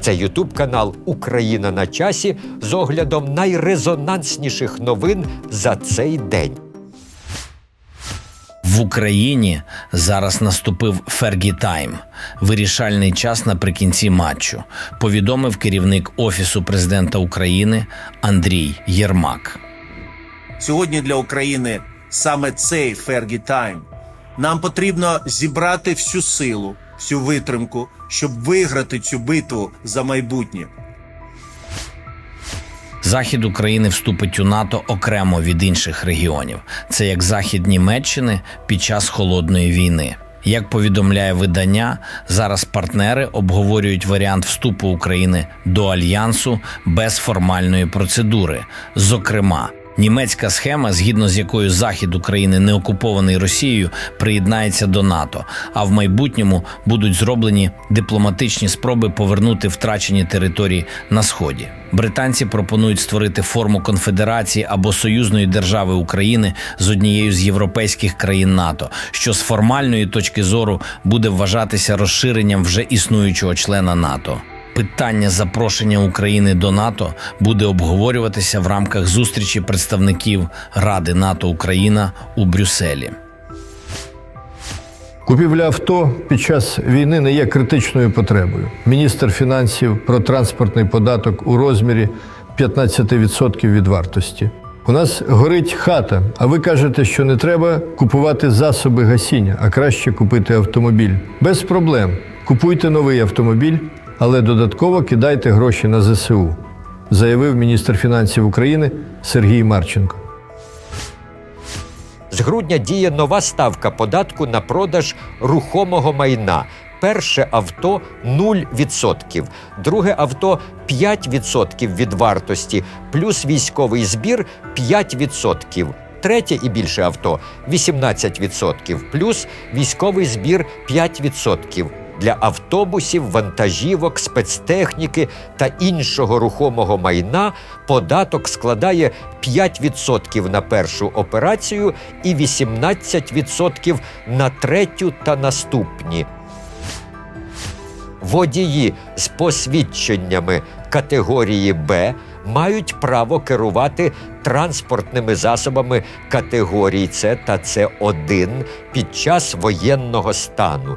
Це Ютуб канал Україна на часі з оглядом найрезонансніших новин за цей день. В Україні зараз наступив Фергі Тайм, вирішальний час наприкінці матчу. Повідомив керівник офісу президента України Андрій Єрмак. Сьогодні для України саме цей Фергі Тайм. Нам потрібно зібрати всю силу, всю витримку, щоб виграти цю битву за майбутнє. Захід України вступить у НАТО окремо від інших регіонів. Це як захід Німеччини під час холодної війни. Як повідомляє видання, зараз партнери обговорюють варіант вступу України до альянсу без формальної процедури. Зокрема, німецька схема, згідно з якою захід України не окупований Росією, приєднається до НАТО. А в майбутньому будуть зроблені дипломатичні спроби повернути втрачені території на сході. Британці пропонують створити форму конфедерації або союзної держави України з однією з європейських країн НАТО, що з формальної точки зору буде вважатися розширенням вже існуючого члена НАТО. Питання запрошення України до НАТО буде обговорюватися в рамках зустрічі представників Ради НАТО Україна у Брюсселі. Купівля авто під час війни не є критичною потребою. Міністр фінансів про транспортний податок у розмірі 15% від вартості. У нас горить хата, а ви кажете, що не треба купувати засоби гасіння, а краще купити автомобіль. Без проблем. Купуйте новий автомобіль, але додатково кидайте гроші на ЗСУ, заявив міністр фінансів України Сергій Марченко. З грудня діє нова ставка податку на продаж рухомого майна. Перше авто 0%, друге авто 5% від вартості, плюс військовий збір 5%. Третє і більше авто 18%, плюс військовий збір 5%. Для автобусів, вантажівок, спецтехніки та іншого рухомого майна податок складає 5% на першу операцію і 18% на третю та наступні. Водії з посвідченнями категорії Б мають право керувати транспортними засобами категорій С та С1 під час воєнного стану.